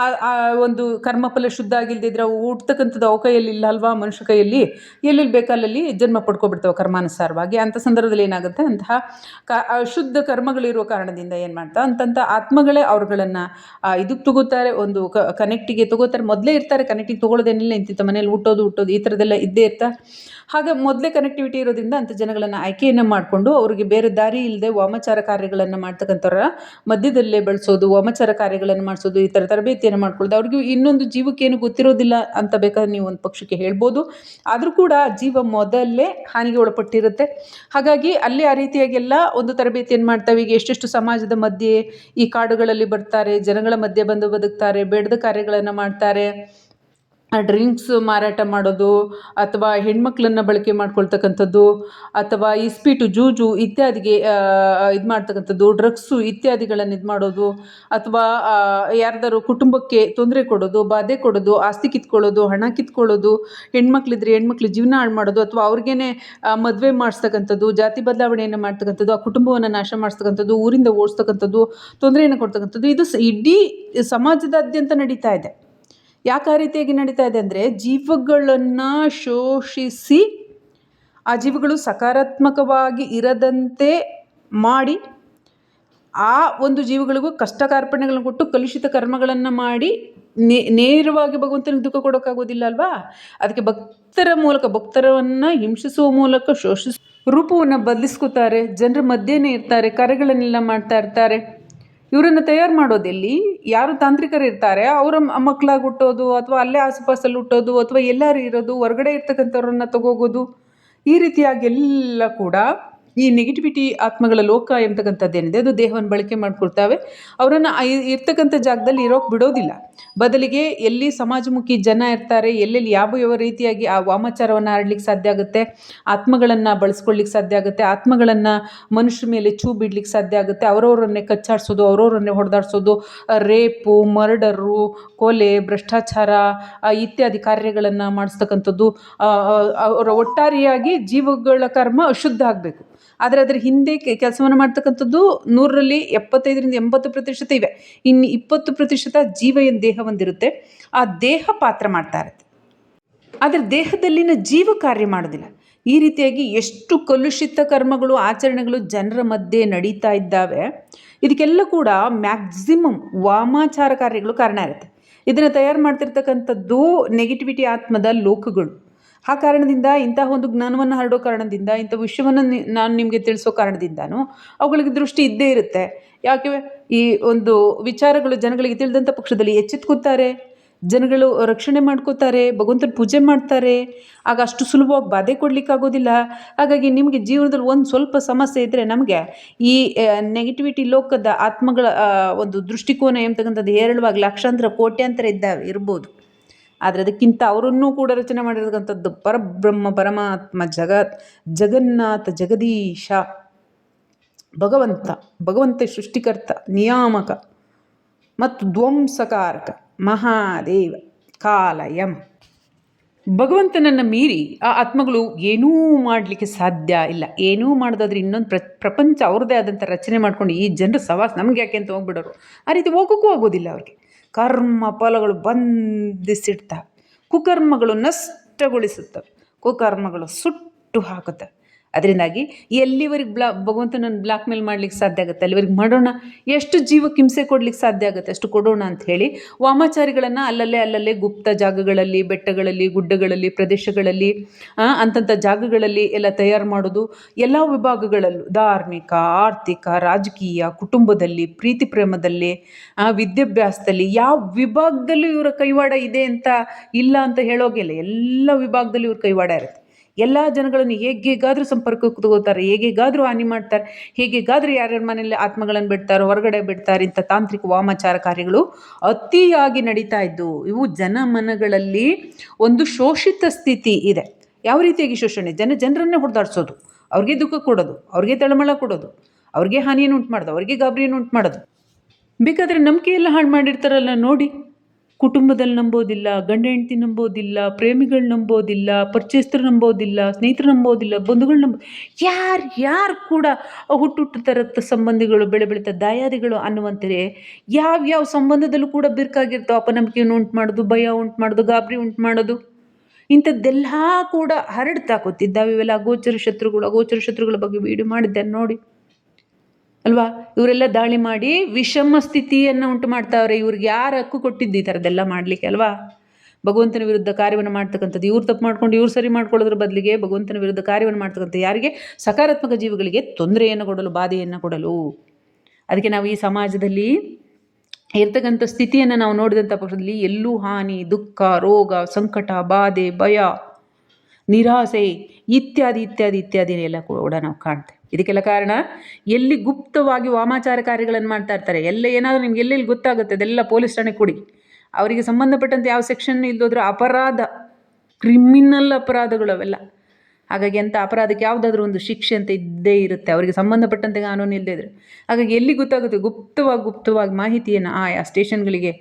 ಆ ಒಂದು ಕರ್ಮಫಲ ಶುದ್ಧ ಆಗಿಲ್ದಿದ್ರೆ ಅವು ಹುಟ್ಟತಕ್ಕಂಥದ್ದು ಅವು ಕೈಯಲ್ಲಿ ಇಲ್ಲ ಅಲ್ವಾ? ಮನುಷ್ಯ ಕೈಯಲ್ಲಿ ಎಲ್ಲೆಲ್ಲಿ ಬೇಕಲ್ಲಲ್ಲಿ ಜನ್ಮ ಪಡ್ಕೊಬಿಡ್ತಾವೆ ಕರ್ಮಾನುಸಾರವಾಗಿ. ಅಂಥ ಸಂದರ್ಭದಲ್ಲಿ ಏನಾಗುತ್ತೆ? ಅಂತಹ ಕ ಶುದ್ಧ ಕರ್ಮಗಳಿರುವ ಕಾರಣದಿಂದ ಏನು ಮಾಡ್ತಾ? ಅಂತಂಥ ಆತ್ಮಗಳೇ ಅವ್ರುಗಳನ್ನು ಇದಕ್ಕೆ ತಗೋತಾರೆ, ಒಂದು ಕನೆಕ್ಟಿಗೆ ತಗೋತಾರೆ. ಮೊದಲೇ ಇರ್ತಾರೆ ಕನೆಕ್ಟಿಗೆ ತೊಗೊಳ್ಳೋದೇನಿಲ್ಲ. ಇಂತಿಂಥ ಮನೇಲಿ ಹುಟ್ಟೋದು ಹುಟ್ಟೋದು ಈ ಥರದ್ದೆಲ್ಲ ಇದ್ದೇ ಇರ್ತಾ. ಹಾಗೆ ಮೊದಲೇ ಕನೆಕ್ಟಿವಿಟಿ ಇರೋದ್ರಿಂದ ಅಂಥ ಜನಗಳನ್ನು ಆಯ್ಕೆಯನ್ನು ಮಾಡಿಕೊಂಡು ಅವರಿಗೆ ಬೇರೆ ದಾರಿ ಇಲ್ಲದೆ ವಾಮಚಾರ ಕಾರ್ಯಗಳನ್ನು ಮಾಡ್ತಕ್ಕಂಥವ್ರ ಮಧ್ಯದಲ್ಲೇ ಬೆಳೆಸೋದು, ವಾಮಚಾರ ಕಾರ್ಯಗಳನ್ನು ಮಾಡಿಸೋದು, ಈ ಥರ ತರಬೇತಿಯನ್ನು ಮಾಡ್ಕೊಳ್ಳೋದು. ಅವ್ರಿಗೆ ಇನ್ನೊಂದು ಜೀವಕ್ಕೆ ಏನು ಗೊತ್ತಿರೋದಿಲ್ಲ ಅಂತ ಬೇಕಾದ್ರೆ ನೀವು ಒಂದು ಪಕ್ಷಕ್ಕೆ ಹೇಳ್ಬೋದು. ಆದರೂ ಕೂಡ ಜೀವ ಮೊದಲೇ ಹಾನಿಗೆ ಒಳಪಟ್ಟಿರುತ್ತೆ. ಹಾಗಾಗಿ ಅಲ್ಲಿ ಆ ರೀತಿಯಾಗೆಲ್ಲ ಒಂದು ತರಬೇತಿಯನ್ನು ಮಾಡ್ತಾವೆ. ಈಗ ಎಷ್ಟೆಷ್ಟು ಸಮಾಜದ ಮಧ್ಯೆ ಈ ಕಾಡುಗಳಲ್ಲಿ ಬರ್ತಾರೆ ಜನಗಳ ಮಧ್ಯೆ ಬಂದು ಬದುಕ್ತಾರೆ ಬೇಡದ ಕಾರ್ಯಗಳನ್ನು ಮಾಡ್ತಾರೆ. ಡ್ರಿಂಕ್ಸ್ ಮಾರಾಟ ಮಾಡೋದು ಅಥವಾ ಹೆಣ್ಮಕ್ಳನ್ನ ಬಳಕೆ ಮಾಡ್ಕೊಳ್ತಕ್ಕಂಥದ್ದು ಅಥವಾ ಇಸ್ಪೀಟು, ಜೂಜು ಇತ್ಯಾದಿಗೆ ಇದು ಮಾಡ್ತಕ್ಕಂಥದ್ದು ಡ್ರಗ್ಸು ಇತ್ಯಾದಿಗಳನ್ನು ಇದು ಮಾಡೋದು ಅಥವಾ ಯಾರ್ದಾರು ಕುಟುಂಬಕ್ಕೆ ತೊಂದರೆ ಕೊಡೋದು, ಬಾಧೆ ಕೊಡೋದು, ಆಸ್ತಿ ಕಿತ್ಕೊಳ್ಳೋದು, ಹಣ ಕಿತ್ಕೊಳ್ಳೋದು, ಹೆಣ್ಮಕ್ಳಿದ್ರೆ ಹೆಣ್ಮಕ್ಳು ಜೀವನ ಹಾಳು ಮಾಡೋದು ಅಥವಾ ಅವ್ರಿಗೇ ಮದುವೆ ಮಾಡಿಸ್ತಕ್ಕಂಥದ್ದು, ಜಾತಿ ಬದಲಾವಣೆಯನ್ನು ಮಾಡ್ತಕ್ಕಂಥದ್ದು, ಆ ಕುಟುಂಬವನ್ನು ನಾಶ ಮಾಡಿಸ್ತಕ್ಕಂಥದ್ದು, ಊರಿಂದ ಓಡಿಸ್ತಕ್ಕಂಥದ್ದು, ತೊಂದರೆಯನ್ನು ಕೊಡ್ತಕ್ಕಂಥದ್ದು, ಇದು ಇಡೀ ಸಮಾಜದಾದ್ಯಂತ ನಡೀತಾ ಇದೆ. ಯಾಕೆ ಆ ರೀತಿಯಾಗಿ ನಡೀತಾ ಇದೆ ಅಂದರೆ ಜೀವಗಳನ್ನು ಶೋಷಿಸಿ ಆ ಜೀವಗಳು ಸಕಾರಾತ್ಮಕವಾಗಿ ಇರದಂತೆ ಮಾಡಿ ಆ ಒಂದು ಜೀವಗಳಿಗೂ ಕಷ್ಟ ಕಾರ್ಪಣ್ಯಗಳನ್ನು ಕೊಟ್ಟು ಕಲುಷಿತ ಕರ್ಮಗಳನ್ನು ಮಾಡಿ ನೇ, ನೇರವಾಗಿ ಭಗವಂತನಿಗೆ ದುಃಖ ಕೊಡೋಕ್ಕಾಗೋದಿಲ್ಲ ಅಲ್ವಾ? ಅದಕ್ಕೆ ಭಕ್ತರ ಮೂಲಕ ಭಕ್ತರವನ್ನು ಹಿಂಸಿಸುವ ಮೂಲಕ ಶೋಷಿಸ ರೂಪವನ್ನು ಬದಲಿಸ್ಕೋತಾರೆ. ಜನರ ಮಧ್ಯೆನೇ ಇರ್ತಾರೆ, ಕರೆಗಳನ್ನೆಲ್ಲ ಮಾಡ್ತಾ ಇರ್ತಾರೆ. ಇವರನ್ನು ತಯಾರು ಮಾಡೋದೆಲ್ಲಿ? ಯಾರು ತಾಂತ್ರಿಕರು ಇರ್ತಾರೆ? ಅವರ ಮಕ್ಕಳಾಗಿ ಹುಟ್ಟೋದು ಅಥವಾ ಅಲ್ಲೇ ಆಸುಪಾಸಲ್ಲಿ ಹುಟ್ಟೋದು ಅಥವಾ ಎಲ್ಲರೂ ಇರೋದು, ಹೊರಗಡೆ ಇರ್ತಕ್ಕಂಥವ್ರನ್ನ ತಗೋಗೋದು, ಈ ರೀತಿಯಾಗಿ ಎಲ್ಲ ಕೂಡ ಈ ನೆಗೆಟಿವಿಟಿ ಆತ್ಮಗಳ ಲೋಕ ಎಂಬತಕ್ಕಂಥದ್ದೇನಿದೆ ಅದು ದೇಹವನ್ನು ಬಳಕೆ ಮಾಡ್ಕೊಳ್ತಾವೆ. ಅವರನ್ನು ಇರ್ತಕ್ಕಂಥ ಜಾಗದಲ್ಲಿ ಇರೋಕ್ಕೆ ಬಿಡೋದಿಲ್ಲ. ಬದಲಿಗೆ ಎಲ್ಲಿ ಸಮಾಜಮುಖಿ ಜನ ಇರ್ತಾರೆ, ಎಲ್ಲೆಲ್ಲಿ ಯಾವ ಯಾವ ರೀತಿಯಾಗಿ ಆ ವಾಮಾಚಾರವನ್ನು ಆಡಲಿಕ್ಕೆ ಸಾಧ್ಯ ಆಗುತ್ತೆ, ಆತ್ಮಗಳನ್ನು ಬಳಸ್ಕೊಳ್ಳಿಕ್ಕೆ ಸಾಧ್ಯ ಆಗುತ್ತೆ, ಆತ್ಮಗಳನ್ನು ಮನುಷ್ಯರ ಮೇಲೆ ಚೂ ಬಿಡ್ಲಿಕ್ಕೆ ಸಾಧ್ಯ ಆಗುತ್ತೆ, ಅವರವರನ್ನೇ ಕಚ್ಚಾಡಿಸೋದು, ಅವರವರನ್ನೇ ಹೊಡೆದಾಡಿಸೋದು, ರೇಪು, ಮರ್ಡರು, ಕೊಲೆ, ಭ್ರಷ್ಟಾಚಾರ ಇತ್ಯಾದಿ ಕಾರ್ಯಗಳನ್ನು ಮಾಡಿಸ್ತಕ್ಕಂಥದ್ದು ಅವರ ಒಟ್ಟಾರೆಯಾಗಿ ಜೀವಗಳ ಕರ್ಮ ಅಶುದ್ಧ ಆಗಬೇಕು. ಆದರೆ ಅದರ ಹಿಂದೆ ಕೆಲಸವನ್ನು ಮಾಡ್ತಕ್ಕಂಥದ್ದು ನೂರರಲ್ಲಿ ಎಪ್ಪತ್ತೈದರಿಂದ ಎಂಬತ್ತು ಪ್ರತಿಶತ ಇವೆ. ಇನ್ನು ಇಪ್ಪತ್ತು ಪ್ರತಿಶತ ಜೀವ ಏನು ದೇಹ ಹೊಂದಿರುತ್ತೆ ಆ ದೇಹ ಪಾತ್ರ ಮಾಡ್ತಾ ಇರುತ್ತೆ. ಆದರೆ ದೇಹದಲ್ಲಿನ ಜೀವ ಕಾರ್ಯ ಮಾಡೋದಿಲ್ಲ. ಈ ರೀತಿಯಾಗಿ ಎಷ್ಟು ಕಲುಷಿತ ಕರ್ಮಗಳು, ಆಚರಣೆಗಳು ಜನರ ಮಧ್ಯೆ ನಡೀತಾ ಇದ್ದಾವೆ, ಇದಕ್ಕೆಲ್ಲ ಕೂಡ ಮ್ಯಾಕ್ಸಿಮಮ್ ವಾಮಾಚಾರ ಕಾರ್ಯಗಳು ಕಾರಣ ಇರುತ್ತೆ. ಇದನ್ನು ತಯಾರು ಮಾಡ್ತಿರ್ತಕ್ಕಂಥದ್ದು ನೆಗೆಟಿವಿಟಿ ಆತ್ಮದ ಲೋಕಗಳು. ಆ ಕಾರಣದಿಂದ ಇಂತಹ ಒಂದು ಜ್ಞಾನವನ್ನು ಹರಡೋ ಕಾರಣದಿಂದ, ಇಂಥ ವಿಷಯವನ್ನು ನಾನು ನಿಮಗೆ ತಿಳಿಸೋ ಕಾರಣದಿಂದನೂ ಅವುಗಳಿಗೆ ದೃಷ್ಟಿ ಇದ್ದೇ ಇರುತ್ತೆ. ಯಾಕೆ ಈ ಒಂದು ವಿಚಾರಗಳು ಜನಗಳಿಗೆ ತಿಳಿದಂಥ ಪಕ್ಷದಲ್ಲಿ ಎಚ್ಚೆತ್ಕೋತಾರೆ ಜನಗಳು ರಕ್ಷಣೆ ಮಾಡ್ಕೋತಾರೆ ಭಗವಂತನ ಪೂಜೆ ಮಾಡ್ತಾರೆ, ಆಗ ಅಷ್ಟು ಸುಲಭವಾಗಿ ಬಾಧೆ ಕೊಡಲಿಕ್ಕಾಗೋದಿಲ್ಲ. ಹಾಗಾಗಿ ನಿಮಗೆ ಜೀವನದಲ್ಲಿ ಒಂದು ಸ್ವಲ್ಪ ಸಮಸ್ಯೆ ಇದ್ದರೆ ನಮಗೆ ಈ ನೆಗೆಟಿವಿಟಿ ಲೋಕದ ಆತ್ಮಗಳ ಒಂದು ದೃಷ್ಟಿಕೋನ ಎಂಬತಕ್ಕಂಥದ್ದು ಹೇರಳವಾಗಿ ಲಕ್ಷಾಂತರ ಕೋಟ್ಯಾಂತರ ಇದ್ದಾವೆ ಇರ್ಬೋದು. ಆದರೆ ಅದಕ್ಕಿಂತ ಅವರನ್ನೂ ಕೂಡ ರಚನೆ ಮಾಡಿರ್ತಕ್ಕಂಥದ್ದು ಪರಬ್ರಹ್ಮ, ಪರಮಾತ್ಮ, ಜಗತ್, ಜಗನ್ನಾಥ, ಜಗದೀಶ, ಭಗವಂತ ಭಗವಂತ ಸೃಷ್ಟಿಕರ್ತ, ನಿಯಾಮಕ ಮತ್ತು ಧ್ವಂಸಕಾರಕ, ಮಹಾದೇವ ಕಾಲ ಯಮ ಭಗವಂತನನ್ನು ಮೀರಿ ಆ ಆತ್ಮಗಳು ಏನೂ ಮಾಡಲಿಕ್ಕೆ ಸಾಧ್ಯ ಇಲ್ಲ. ಏನೂ ಮಾಡೋದಾದ್ರೆ ಇನ್ನೊಂದು ಪ್ರ, ಪ್ರಪಂಚ ಅವ್ರದ್ದೇ ಆದಂಥ ರಚನೆ ಮಾಡ್ಕೊಂಡು ಈ ಜನರ ಸವಾಸ ನಮ್ಗೆ ಯಾಕೆ ಅಂತ ಹೋಗ್ಬಿಡೋರು. ಆ ರೀತಿ ಹೋಗೋಕ್ಕೂ ಆಗೋದಿಲ್ಲ ಅವ್ರಿಗೆ. ಕರ್ಮ ಫಲಗಳು ಬಂಧಿಸಿಡ್ತವೆ. ಕುಕರ್ಮಗಳು ನಷ್ಟಗೊಳಿಸುತ್ತವೆ. ಕುಕರ್ಮಗಳು ಸುಟ್ಟು ಹಾಕುತ್ತವೆ. ಅದರಿಂದಾಗಿ ಎಲ್ಲಿವರೆಗೆ ಬ್ಲಾ, ಭಗವಂತನನ್ನು ಬ್ಲಾಕ್ ಮೇಲ್ ಮಾಡ್ಲಿಕ್ಕೆ ಸಾಧ್ಯ ಆಗುತ್ತೆ ಅಲ್ಲಿವರೆಗೆ ಮಾಡೋಣ, ಎಷ್ಟು ಜೀವಕ್ಕೆ ಹಿಂಸೆ ಕೊಡ್ಲಿಕ್ಕೆ ಸಾಧ್ಯ ಆಗುತ್ತೆ, ಅಷ್ಟು ಕೊಡೋಣ ಅಂತ ಹೇಳಿ ವಾಮಾಚಾರಿಗಳನ್ನು ಅಲ್ಲಲ್ಲೇ ಅಲ್ಲಲ್ಲೇ ಗುಪ್ತ ಜಾಗಗಳಲ್ಲಿ, ಬೆಟ್ಟಗಳಲ್ಲಿ, ಗುಡ್ಡಗಳಲ್ಲಿ, ಪ್ರದೇಶಗಳಲ್ಲಿ ಅಂತಂಥ ಜಾಗಗಳಲ್ಲಿ ಎಲ್ಲ ತಯಾರು ಮಾಡೋದು ಎಲ್ಲ ವಿಭಾಗಗಳಲ್ಲೂ. ಧಾರ್ಮಿಕ, ಆರ್ಥಿಕ, ರಾಜಕೀಯ, ಕುಟುಂಬದಲ್ಲಿ, ಪ್ರೀತಿ ಪ್ರೇಮದಲ್ಲಿ ವಿದ್ಯಾಭ್ಯಾಸದಲ್ಲಿ ಯಾವ ವಿಭಾಗದಲ್ಲೂ ಇವರ ಕೈವಾಡ ಇದೆ ಅಂತ ಇಲ್ಲ ಅಂತ ಹೇಳೋಗಿಲ್ಲ ಎಲ್ಲ ವಿಭಾಗದಲ್ಲಿ ಇವ್ರ ಕೈವಾಡ ಇರುತ್ತೆ. ಎಲ್ಲ ಜನಗಳನ್ನು ಹೇಗೇಗಾದರೂ ಸಂಪರ್ಕಕ್ಕೆ ತಗೋತಾರೆ, ಹೇಗೇಗಾದರೂ ಹಾನಿ ಮಾಡ್ತಾರೆ, ಹೇಗೇಗಾದರೂ ಯಾರ್ಯಾರ ಮನೆಯಲ್ಲಿ ಆತ್ಮಗಳನ್ನು ಬಿಡ್ತಾರೆ, ಹೊರಗಡೆ ಬಿಡ್ತಾರೆ ಇಂಥ ತಾಂತ್ರಿಕ ವಾಮಾಚಾರ ಕಾರ್ಯಗಳು ಅತಿಯಾಗಿ ನಡೀತಾ ಇದ್ದು, ಇವು ಜನಮನಗಳಲ್ಲಿ ಒಂದು ಶೋಷಿತ ಸ್ಥಿತಿ ಇದೆ. ಯಾವ ರೀತಿಯಾಗಿ ಶೋಷಣೆ? ಜನ ಜನರನ್ನೇ ಹೊಡೆದಾಡ್ಸೋದು. ಅವ್ರಿಗೆ ದುಃಖ ಕೊಡೋದು, ಅವ್ರಿಗೆ ತಳಮಳ ಕೊಡೋದು, ಅವ್ರಿಗೆ ಹಾನಿಯನ್ನು ಉಂಟು ಮಾಡೋದು, ಅವ್ರಿಗೆ ಗಾಬರಿಯನ್ನು ಉಂಟು ಮಾಡೋದು. ಬೇಕಾದರೆ ನಂಬಿಕೆ ಎಲ್ಲ ಹಾಳು ಮಾಡಿರ್ತಾರಲ್ಲ ನೋಡಿ. ಕುಟುಂಬದಲ್ಲಿ ನಂಬೋದಿಲ್ಲ, ಗಂಡ ಹೆಂಡತಿ ನಂಬೋದಿಲ್ಲ, ಪ್ರೇಮಿಗಳು ನಂಬೋದಿಲ್ಲ, ಪರಿಚಯಸ್ಥರು ನಂಬೋದಿಲ್ಲ, ಸ್ನೇಹಿತರು ನಂಬೋದಿಲ್ಲ, ಬಂಧುಗಳು ನಂಬ, ಯಾರು ಯಾರು ಕೂಡ ಹುಟ್ಟುಹುಟ್ಟು ತರತ್ತ ಸಂಬಂಧಿಗಳು, ಬೆಳೆ ಬೆಳೀತಾ ದಾಯಾದಿಗಳು ಅನ್ನುವಂತೆ ಯಾವ್ಯಾವ ಯಾವ ಸಂಬಂಧದಲ್ಲೂ ಕೂಡ ಬಿರುಕಾಗಿರ್ತಾವೆ. ಅಪನಂಬಿಕೆಯನ್ನು ಉಂಟು ಮಾಡೋದು, ಭಯ ಉಂಟು ಮಾಡೋದು, ಗಾಬರಿ ಉಂಟು ಮಾಡೋದು. ಇಂಥದ್ದೆಲ್ಲ ಕೂಡ ಹರಡ್ತಾ ಕೂತಿದ್ದಾವೆ ಇವೆಲ್ಲ ಅಗೋಚರ ಶತ್ರುಗಳು, ಅಗೋಚರ ಶತ್ರುಗಳ ಬಗ್ಗೆ ವಿಡಿಯೋ ಮಾಡಿದ್ದೆ ನೋಡಿ. ಅಲ್ವಾ? ಇವರೆಲ್ಲ ದಾಳಿ ಮಾಡಿ ವಿಷಮ ಸ್ಥಿತಿಯನ್ನು ಉಂಟು ಮಾಡ್ತಾವ್ರೆ. ಇವ್ರಿಗೆ ಯಾರು ಹಕ್ಕು ಕೊಟ್ಟಿದ್ದು ಈ ಥರದ್ದೆಲ್ಲ ಮಾಡಲಿಕ್ಕೆ ಅಲ್ವಾ? ಭಗವಂತನ ವಿರುದ್ಧ ಕಾರ್ಯವನ್ನು ಮಾಡ್ತಕ್ಕಂಥದ್ದು ಇವ್ರು ತಪ್ಪು ಮಾಡ್ಕೊಂಡು ಇವ್ರು ಸರಿ ಮಾಡ್ಕೊಳ್ಳೋದ್ರ ಬದಲಿಗೆ ಭಗವಂತನ ವಿರುದ್ಧ ಕಾರ್ಯವನ್ನು ಮಾಡ್ತಕ್ಕಂಥ ಯಾರಿಗೆ? ಸಕಾರಾತ್ಮಕ ಜೀವಿಗಳಿಗೆ ತೊಂದರೆಯನ್ನು ಕೊಡಲು, ಬಾಧೆಯನ್ನು ಕೊಡಲು. ಅದಕ್ಕೆ ನಾವು ಈ ಸಮಾಜದಲ್ಲಿ ಇರ್ತಕ್ಕಂಥ ಸ್ಥಿತಿಯನ್ನು ನಾವು ನೋಡಿದಂಥ ಪಕ್ಷದಲ್ಲಿ ಎಲ್ಲೂ ಹಾನಿ, ದುಃಖ, ರೋಗ, ಸಂಕಟ, ಬಾಧೆ, ಭಯ ನಿರಾಸೆ ಇತ್ಯಾದಿ ಇತ್ಯಾದಿ ಇತ್ಯಾದಿನೆಲ್ಲ ಕೂಡ ನಾವು ಕಾಣ್ತೇವೆ. ಇದಕ್ಕೆಲ್ಲ ಕಾರಣ ಎಲ್ಲಿ ಗುಪ್ತವಾಗಿ ವಾಮಾಚಾರ ಕಾರ್ಯಗಳನ್ನು ಮಾಡ್ತಾ ಇರ್ತಾರೆ, ಎಲ್ಲ ಏನಾದರೂ ನಿಮ್ಗೆ ಎಲ್ಲೆಲ್ಲಿ ಗೊತ್ತಾಗುತ್ತೆ, ಅದೆಲ್ಲ ಪೊಲೀಸ್ ಠಾಣೆ ಕೊಡಿ. ಅವರಿಗೆ ಸಂಬಂಧಪಟ್ಟಂತೆ ಯಾವ ಸೆಕ್ಷನ್ ಇಲ್ಲದೋದ್ರೆ ಅಪರಾಧ ಕ್ರಿಮಿನಲ್ ಅಪರಾಧಗಳು ಅವೆಲ್ಲ. ಹಾಗಾಗಿ ಅಂಥ ಅಪರಾಧಕ್ಕೆ ಯಾವುದಾದ್ರೂ ಒಂದು ಶಿಕ್ಷೆ ಅಂತ ಇದ್ದೇ ಇರುತ್ತೆ, ಅವರಿಗೆ ಸಂಬಂಧಪಟ್ಟಂತೆ ಕಾನೂನು ಇಲ್ಲದೇ ಇದ್ದರೆ ಹಾಗಾಗಿ ಎಲ್ಲಿ ಗೊತ್ತಾಗುತ್ತೆ? ಗುಪ್ತವಾಗಿ ಗುಪ್ತವಾಗಿ ಮಾಹಿತಿಯನ್ನು ಆಯಾ ಸ್ಟೇಷನ್ಗಳಿಗೆ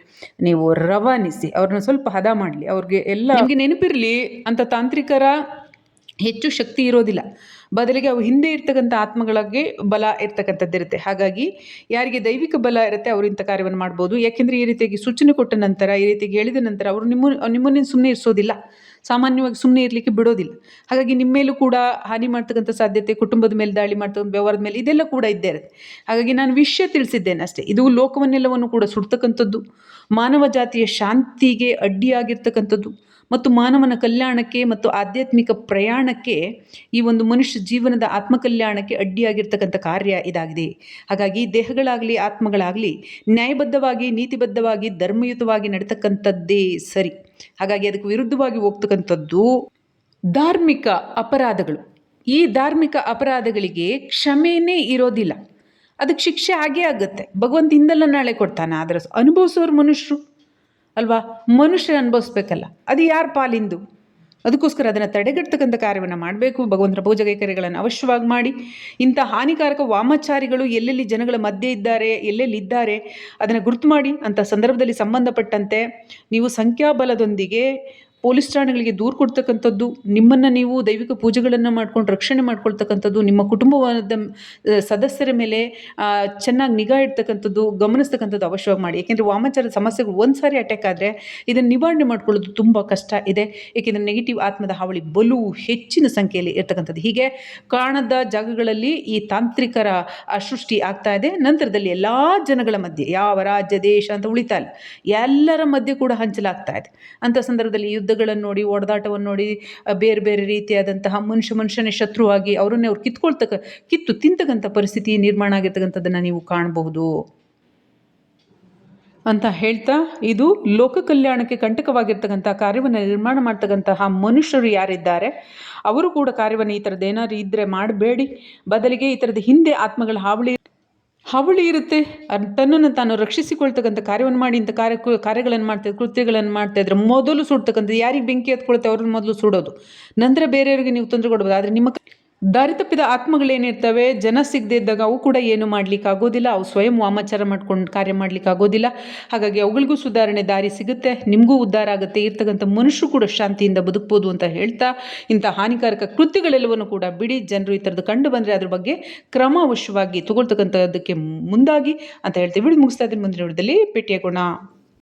ನೀವು ರವಾನಿಸಿ, ಅವ್ರನ್ನ ಸ್ವಲ್ಪ ಹದ ಮಾಡಲಿ. ಅವ್ರಿಗೆ ಎಲ್ಲ ನಿಮಗೆ ನೆನಪಿರಲಿ ಅಂಥ ತಾಂತ್ರಿಕರ ಹೆಚ್ಚು ಶಕ್ತಿ ಇರೋದಿಲ್ಲ. ಬದಲಿಗೆ ಅವು ಹಿಂದೆ ಇರ್ತಕ್ಕಂಥ ಆತ್ಮಗಳಿಗೆ ಬಲ ಇರ್ತಕ್ಕಂಥದ್ದಿರುತ್ತೆ ಹಾಗಾಗಿ ಯಾರಿಗೆ ದೈವಿಕ ಬಲ ಇರುತ್ತೆ ಅವರು ಇಂಥ ಕಾರ್ಯವನ್ನು ಮಾಡ್ಬೋದು. ಯಾಕೆಂದರೆ ಈ ರೀತಿಯಾಗಿ ಸೂಚನೆ ಕೊಟ್ಟ ನಂತರ, ಈ ರೀತಿಯಾಗಿ ಹೇಳಿದ ನಂತರ ಅವರು ನಿಮ್ಮ ನಿಮ್ಮನ್ನೇ ಸುಮ್ಮನೆ ಇರಿಸೋದಿಲ್ಲ. ಸಾಮಾನ್ಯವಾಗಿ ಸುಮ್ಮನೆ ಇರಲಿಕ್ಕೆ ಬಿಡೋದಿಲ್ಲ. ಹಾಗಾಗಿ ನಿಮ್ಮ ಮೇಲೂ ಕೂಡ ಹಾನಿ ಮಾಡ್ತಕ್ಕಂಥ ಸಾಧ್ಯತೆ, ಕುಟುಂಬದ ಮೇಲೆ ದಾಳಿ ಮಾಡ್ತಕ್ಕಂಥ ವ್ಯವಹಾರದ ಮೇಲೆ ಇದೆಲ್ಲ ಕೂಡ ಇದ್ದೇ ಇರುತ್ತೆ. ಹಾಗಾಗಿ ನಾನು ವಿಷಯ ತಿಳಿಸಿದ್ದೇನೆ ಅಷ್ಟೇ. ಇದು ಲೋಕವನ್ನೆಲ್ಲವನ್ನು ಕೂಡ ಸುಡ್ತಕ್ಕಂಥದ್ದು, ಮಾನವ ಜಾತಿಯ ಶಾಂತಿಗೆ ಅಡ್ಡಿಯಾಗಿರ್ತಕ್ಕಂಥದ್ದು. ಮತ್ತು ಮಾನವನ ಕಲ್ಯಾಣಕ್ಕೆ ಮತ್ತು ಆಧ್ಯಾತ್ಮಿಕ ಪ್ರಯಾಣಕ್ಕೆ ಈ ಒಂದು ಮನುಷ್ಯ ಜೀವನದ ಆತ್ಮಕಲ್ಯಾಣಕ್ಕೆ ಅಡ್ಡಿಯಾಗಿರ್ತಕ್ಕಂಥ ಕಾರ್ಯ ಇದಾಗಿದೆ. ಹಾಗಾಗಿ ದೇಹಗಳಾಗಲಿ, ಆತ್ಮಗಳಾಗಲಿ ನ್ಯಾಯಬದ್ಧವಾಗಿ, ನೀತಿಬದ್ಧವಾಗಿ, ಧರ್ಮಯುತವಾಗಿ ನಡೀತಕ್ಕಂಥದ್ದೇ ಸರಿ. ಹಾಗಾಗಿ ಅದಕ್ಕೆ ವಿರುದ್ಧವಾಗಿ ಹೋಗ್ತಕ್ಕಂಥದ್ದು ಧಾರ್ಮಿಕ ಅಪರಾಧಗಳು. ಈ ಧಾರ್ಮಿಕ ಅಪರಾಧಗಳಿಗೆ ಕ್ಷಮೆನೇ ಇರೋದಿಲ್ಲ. ಅದಕ್ಕೆ ಶಿಕ್ಷೆ ಆಗೇ ಆಗುತ್ತೆ. ಭಗವಂತ ಹಿಂದೆಲ್ಲ ನಾಳೆ ಕೊಡ್ತಾನೆ. ಆದರೆ ಅನುಭವಿಸೋರು ಮನುಷ್ಯರು. ಅಲ್ವಾ? ಮನುಷ್ಯ ಅನುಭವಿಸ್ಬೇಕಲ್ಲ. ಅದು ಯಾರ ಪಾಲಿಂದು? ಅದಕ್ಕೋಸ್ಕರ ಅದನ್ನು ತಡೆಗಟ್ಟತಕ್ಕಂಥ ಕಾರ್ಯವನ್ನು ಮಾಡಬೇಕು. ಭಗವಂತನ ಪೂಜೆ ಕೈಕರ್ಯಗಳನ್ನು ಅವಶ್ಯವಾಗಿ ಮಾಡಿ. ಇಂಥ ಹಾನಿಕಾರಕ ವಾಮಾಚಾರಿಗಳು ಎಲ್ಲೆಲ್ಲಿ ಜನಗಳ ಮಧ್ಯೆ ಇದ್ದಾರೆ, ಎಲ್ಲೆಲ್ಲಿ ಇದ್ದಾರೆ, ಅದನ್ನು ಗುರುತು ಮಾಡಿ. ಅಂಥ ಸಂದರ್ಭದಲ್ಲಿ ಸಂಬಂಧಪಟ್ಟಂತೆ ನೀವು ಸಂಖ್ಯಾಬಲದೊಂದಿಗೆ ಪೊಲೀಸ್ ಠಾಣೆಗಳಿಗೆ ದೂರು ಕೊಡ್ತಕ್ಕಂಥದ್ದು, ನಿಮ್ಮನ್ನು ನೀವು ದೈವಿಕ ಪೂಜೆಗಳನ್ನು ಮಾಡ್ಕೊಂಡು ರಕ್ಷಣೆ ಮಾಡ್ಕೊಳ್ತಕ್ಕಂಥದ್ದು, ನಿಮ್ಮ ಕುಟುಂಬವಾದ ಸದಸ್ಯರ ಮೇಲೆ ಚೆನ್ನಾಗಿ ನಿಗಾ ಇಡ್ತಕ್ಕಂಥದ್ದು, ಗಮನಿಸ್ತಕ್ಕಂಥದ್ದು ಅವಶ್ಯವಾಗಿ ಮಾಡಿ. ಏಕೆಂದರೆ ವಾಮಾಚಾರದ ಸಮಸ್ಯೆಗಳು ಒಂದು ಸಾರಿ ಅಟ್ಯಾಕ್ ಆದರೆ ಇದನ್ನು ನಿವಾರಣೆ ಮಾಡ್ಕೊಳ್ಳೋದು ತುಂಬ ಕಷ್ಟ ಇದೆ. ಏಕೆಂದರೆ ನೆಗೆಟಿವ್ ಆತ್ಮದ ಹಾವಳಿ ಬಲು ಹೆಚ್ಚಿನ ಸಂಖ್ಯೆಯಲ್ಲಿ ಇರ್ತಕ್ಕಂಥದ್ದು. ಹೀಗೆ ಕಾಣದ ಜಾಗಗಳಲ್ಲಿ ಈ ತಾಂತ್ರಿಕರ ಸೃಷ್ಟಿ ಆಗ್ತಾ ಇದೆ. ನಂತರದಲ್ಲಿ ಎಲ್ಲ ಜನಗಳ ಮಧ್ಯೆ ಯಾವ ರಾಜ್ಯ, ದೇಶ ಅಂತ ಉಳಿತಾ ಇಲ್ಲ. ಎಲ್ಲರ ಮಧ್ಯೆ ಕೂಡ ಹಂಚಲಾಗ್ತಾ ಇದೆ. ಅಂಥ ಸಂದರ್ಭದಲ್ಲಿ ಯುದ್ಧಗಳನ್ನು ನೋಡಿ ಒಡದಾಟವನ್ನು ನೋಡಿ ಬೇರೆ ಬೇರೆ ರೀತಿಯಾದಂತಹ ಮನುಷ್ಯ ಮನುಷ್ಯನೇ ಶತ್ರುವಾಗಿ ಅವರನ್ನೇ ಅವ್ರು ಕಿತ್ಕೊಳ್ತಕ್ಕ, ಕಿತ್ತು ತಿಂತಕ್ಕಂಥ ಪರಿಸ್ಥಿತಿ ನಿರ್ಮಾಣ ಆಗಿರ್ತಕ್ಕಂಥದ್ದನ್ನು ನೀವು ಕಾಣಬಹುದು. ಅಂತ ಹೇಳ್ತಾ, ಇದು ಲೋಕ ಕಲ್ಯಾಣಕ್ಕೆ ಕಂಟಕವಾಗಿರ್ತಕ್ಕಂಥ ಕಾರ್ಯವನ್ನು ನಿರ್ಮಾಣ ಮಾಡ್ತಕ್ಕಂತಹ ಮನುಷ್ಯರು ಯಾರಿದ್ದಾರೆ, ಅವರು ಕೂಡ ಕಾರ್ಯವನ್ನು ಈ ಥರದ್ದು ಏನಾದ್ರು ಇದ್ದರೆ ಮಾಡಬೇಡಿ. ಬದಲಿಗೆ ಈ ಥರದ ಹಿಂದೆ ಆತ್ಮಗಳ ಹಾವಳಿ ಹಾವಳಿ ಇರುತ್ತೆ. ತನ್ನನ್ನು ತಾನು ರಕ್ಷಿಸಿಕೊಳ್ತಕ್ಕಂಥ ಕಾರ್ಯವನ್ನು ಮಾಡಿ, ಇಂಥ ಕಾರ್ಯ ಕಾರ್ಯಗಳನ್ನು ಮಾಡ್ತಾ, ಕೃತ್ಯಗಳನ್ನು ಮಾಡ್ತಾ ಇದ್ರೆ ಮೊದಲು ಸುಡ್ತಕ್ಕಂಥ ಯಾರಿಗೆ ಬೆಂಕಿ ಹತ್ಕೊಳುತ್ತೆ ಅವ್ರನ್ನ ಮೊದಲು ಸುಡೋದು. ನಂತರ ಬೇರೆಯವರಿಗೆ ನೀವು ತೊಂದರೆ ಕೊಡ್ಬೋದು. ಆದರೆ ನಿಮ್ಮ ದಾರಿ ತಪ್ಪಿದ ಆತ್ಮಗಳೇನಿರ್ತವೆ, ಜನ ಸಿಗದೇ ಇದ್ದಾಗ ಅವು ಕೂಡ ಏನು ಮಾಡ್ಲಿಕ್ಕೆ ಆಗೋದಿಲ್ಲ ಅವು ಸ್ವಯಂ ವಾಮಾಚಾರ ಮಾಡ್ಕೊಂಡು ಕಾರ್ಯ ಮಾಡ್ಲಿಕ್ಕೆ ಆಗೋದಿಲ್ಲ ಹಾಗಾಗಿ ಅವುಗಳಿಗೂ ಸುಧಾರಣೆ ದಾರಿ ಸಿಗುತ್ತೆ, ನಿಮಗೂ ಉದ್ಧಾರ ಆಗುತ್ತೆ, ಇರ್ತಕ್ಕಂಥ ಮನುಷ್ಯರು ಕೂಡ ಶಾಂತಿಯಿಂದ ಬದುಕ್ಬೋದು ಅಂತ ಹೇಳ್ತಾ, ಇಂಥ ಹಾನಿಕಾರಕ ಕೃತ್ಯಗಳೆಲ್ಲವನ್ನು ಕೂಡ ಬಿಡಿ, ಜನರು ಈ ಥರದ್ದು ಕಂಡು ಬಂದರೆ ಅದ್ರ ಬಗ್ಗೆ ಕ್ರಮ ಅವಶ್ಯವಾಗಿ ತಗೊಳ್ತಕ್ಕಂಥದ್ದಕ್ಕೆ ಮುಂದಾಗಿ ಅಂತ ಹೇಳ್ತೀವಿ ಬಿಡಿ ಮುಗಿಸ್ತಾ ಇದ್ದೀನಿ, ಮುಂದಿನ ವಿಡಿಯೋದಲ್ಲಿ ಭೇಟಿಯಾಗೋಣ.